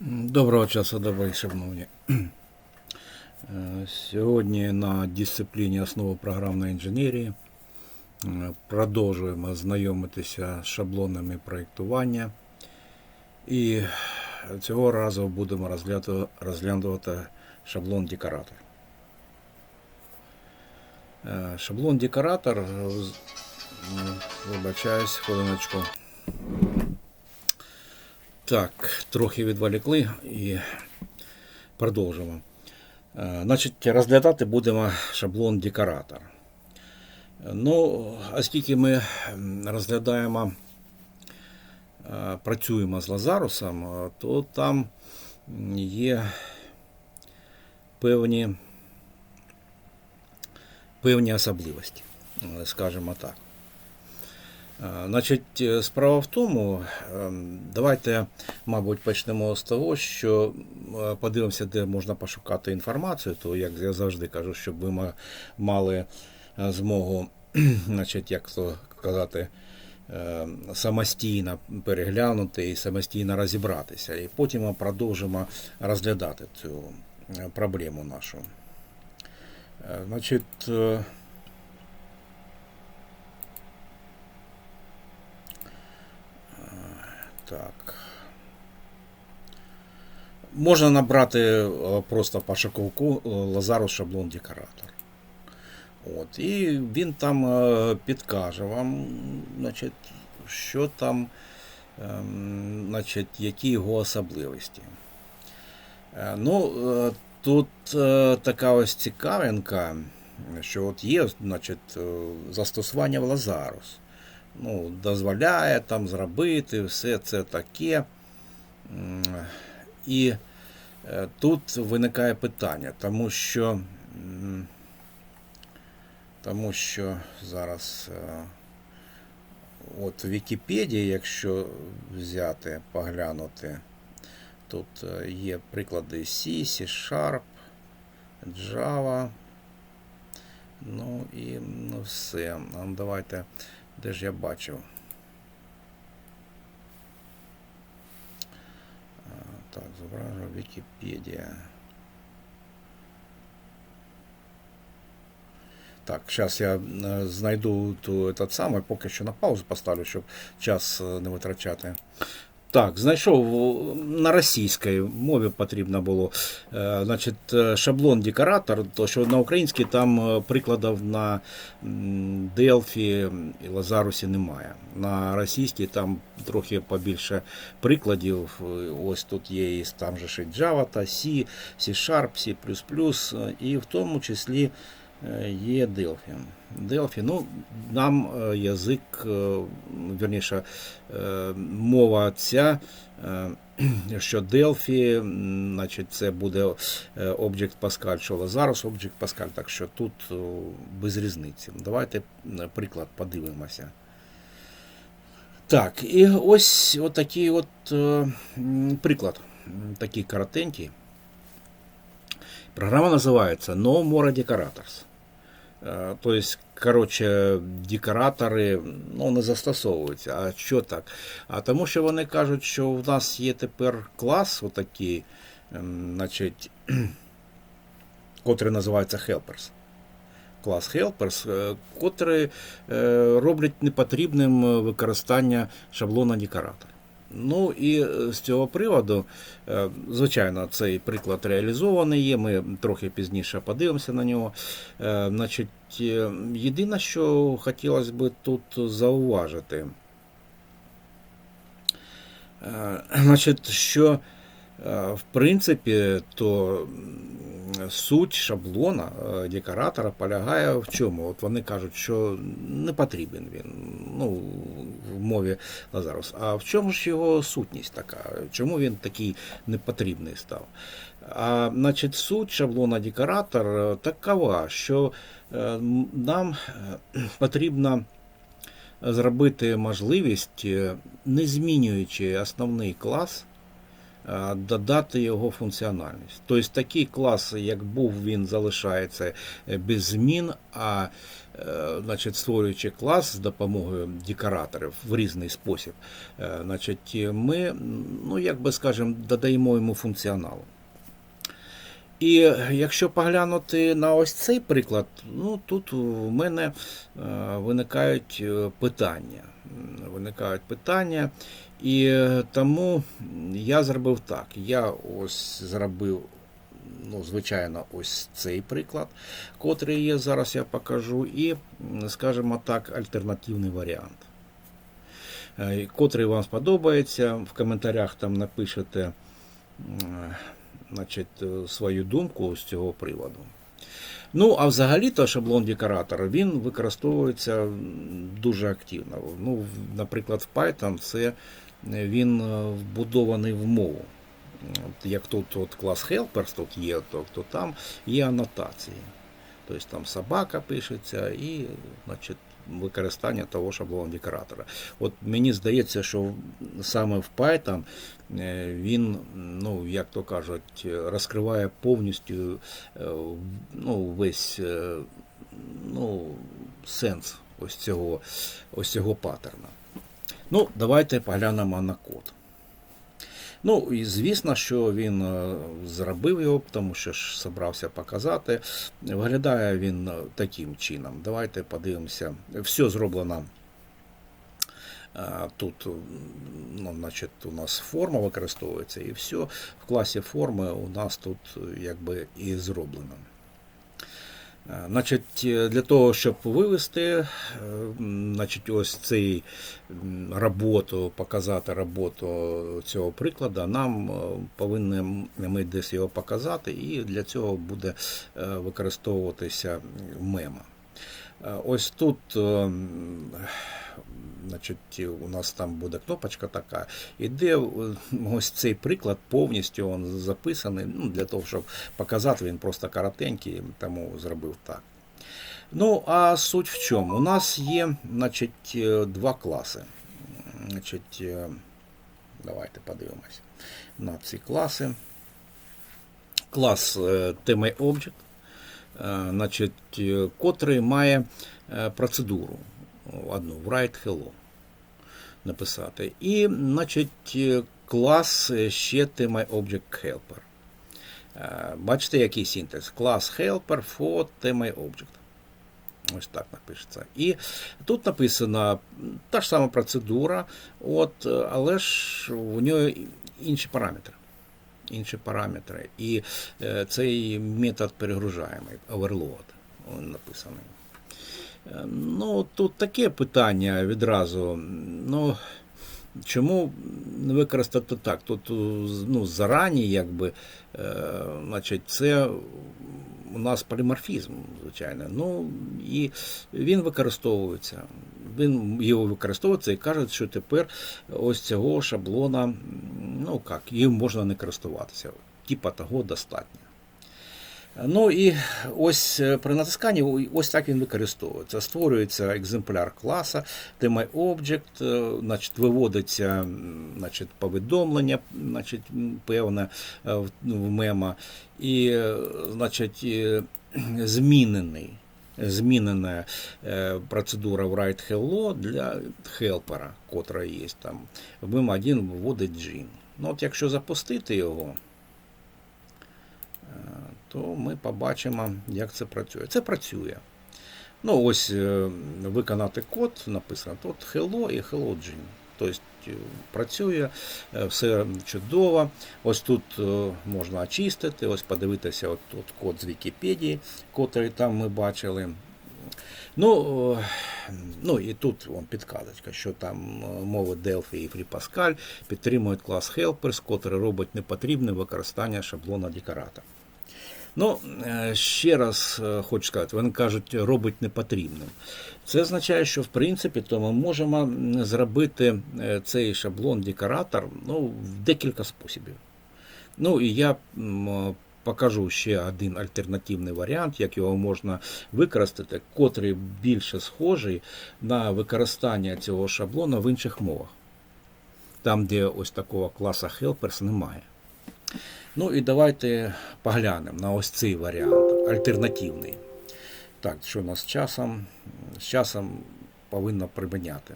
Доброго часу добрий, шановні. Е, Сьогодні на дисципліні основи програмної інженерії е, продовжуємо знайомитися з шаблонами проєктування. І цього разу будемо розглядати шаблон декоратор. Е, Шаблон декоратор, вибачаюсь, хвилиночку. Так, трохи відволікли і продовжимо. Е, Значить, розглядати будемо шаблон декоратор. Ну, оскільки ми розглядаємо, е, працюємо з Лазарусом, е, то там є певні, певні особливості, скажімо так. Е, Значить, е, справа в тому, ем, давайте, мабуть, почнемо з того, що е, подивимося, де можна пошукати інформацію, то як я завжди кажу, щоб ви мали змогу, значить, як то казати, самостійно переглянути і самостійно розібратися. І потім ми продовжимо розглядати цю проблему нашу. Значить, Так. Можна набрати е, просто по шаковку е, Лазарус шаблон декоратор. От, і він там е, підкаже вам, значить, що там, ем, значить, які його особливості. Ну, тут така ось цікавинка, що от є значить, застосування в Лазарус ну, дозволяє там зробити все це таке. І е, тут виникає питання, тому що, тому що зараз е, от Вікіпедії, якщо взяти, поглянути, тут е, є приклади C, C Sharp, Java. Ну і ну, все. Давайте де ж я бачив? Так, зображу Вікіпедія. Так, зараз я е, знайду ту, этот самий, поки що на паузу поставлю, щоб час е, не витрачати. Так, знайшов на російській мові потрібно було. Е, Значить, е, шаблон декоратор, то що на українській там е, прикладів на Delphi і Лазарусі немає. На російській там трохи побільше прикладів. Ось тут є і там же і Java та C, C++, е, і в тому числі є Delphi. Delphi, ну, нам е, язик, е, вірніше, е, мова ця, е, що Delphi, значить, це буде е, Object Pascal, що Lazarus Object Pascal, так що тут е, без різниці. Давайте е, приклад подивимося. Так, і ось отакий от е, приклад, такий коротенький. Програма називається No More Decorators. Е, Тобто, коротше, декоратори ну, не застосовуються. А що так? А тому що вони кажуть, що в нас є тепер клас, отакий, ем, значить, котрий називається Helpers. Клас Helpers, е, котрий е, роблять непотрібним е, використання шаблона декоратор. Ну і е, з цього приводу, е, звичайно, цей приклад реалізований є. Ми трохи пізніше подивимося на нього. Е, Значить, єдине, що хотілося б тут зауважити, значить, що в принципі, то суть шаблона декоратора полягає в чому? От вони кажуть, що не потрібен він ну, в мові Лазарус. А в чому ж його сутність така? Чому він такий непотрібний став? А значить, суть шаблона декоратор е, такова, що е, нам е, потрібно зробити можливість, не змінюючи основний клас, додати його функціональність. Тобто такий клас, як був, він залишається е, без змін, а е, значить, створюючи клас з допомогою декораторів в різний спосіб, е, значить, ми, ну, як би скажемо, додаємо йому функціоналу. І якщо поглянути на ось цей приклад, ну тут у мене е, виникають е, питання. Виникають питання, і е, тому я зробив так. Я ось зробив, ну, звичайно, ось цей приклад, котрий є зараз я покажу, і, скажімо так, альтернативний варіант. Е, Котрий вам сподобається, в коментарях там напишете значить, е, свою думку з цього приводу. Ну, а взагалі-то шаблон декоратора він використовується дуже активно. Ну, наприклад, в Python це він е, вбудований в мову. Як тут от клас Helpers тут є, то, то там є анотації. Тобто там собака пишеться і значить, використання того шаблону декоратора. От мені здається, що саме в Python е, він, ну, як то кажуть, розкриває повністю е, ну, весь ну, сенс ось цього, ось цього паттерна. Ну, давайте поглянемо на код. Ну, і звісно, що він е, зробив його, тому що ж собрався показати. Виглядає він е, таким чином. Давайте подивимося. Все зроблено. е, Тут ну, значить, у нас форма використовується і все. В класі форми у нас тут якби і зроблено. Значить, для того, щоб вивести е, значить, ось цей роботу, показати роботу цього прикладу, нам е, повинні ми десь його показати, і для цього буде е, використовуватися мема. Ось тут значить, у нас там буде кнопочка така, і де е, ось цей приклад повністю він записаний. Ну, для того, щоб показати, він просто коротенький, тому зробив так. Ну, а суть в чому? У нас є значить, е, два класи. Значить, е, давайте подивимось на ці класи. Клас TMObject, е, значить, котрий має процедуру одну write hello написати. І, значить, е, клас е, ще TMObject helper. Е, Бачите, який синтез? Клас helper for TMObject. Ось так напишеться. І тут написана та ж сама процедура, от, але ж у нього інші параметри. Інші параметри. І цей метод перегружаємий, overload, він написаний. Е, Ну, тут таке питання відразу. Ну, чому не використати так? Тут ну, зарані, якби, е, значить, це у нас поліморфізм, звичайно. Ну, і він використовується. Він його використовується і кажуть, що тепер ось цього шаблона, ну як, їм можна не користуватися. Типа того достатньо. Ну і ось е, при натисканні ось так він використовується. Створюється екземпляр класа, TMI-Object, е, значить, виводиться значить, повідомлення значить, певне е, в в мема, і значить, змінений. Змінена процедура write hello для хелпера, котра є там. Мем 1 виводить джин. Ну, от якщо запустити його, то ми побачимо, як це працює. Це працює. Ну, ось е, виконати код, написано тут hello і hello Jim. Тобто е, працює, е, все чудово. Ось тут можна очистити, ось подивитися от, от код з Вікіпедії, котрий там ми бачили. Ну, ну і тут вон підказочка, що там мови Delphi і FreePascal підтримують клас Helpers, котрий робить непотрібне використання шаблона декоратора. Ну, е, ще раз е, хочу сказати, вони кажуть, робить непотрібним. Це означає, що в принципі то ми можемо зробити е, цей шаблон декоратор ну, в декілька способів. Ну і я покажу ще один альтернативний варіант, як його можна використати, котрий більше схожий на використання цього шаблону в інших мовах. Там, де ось такого класа Helpers немає. Ну і давайте поглянемо на ось цей варіант, альтернативний. Так, що у нас з часом? З часом повинно припиняти.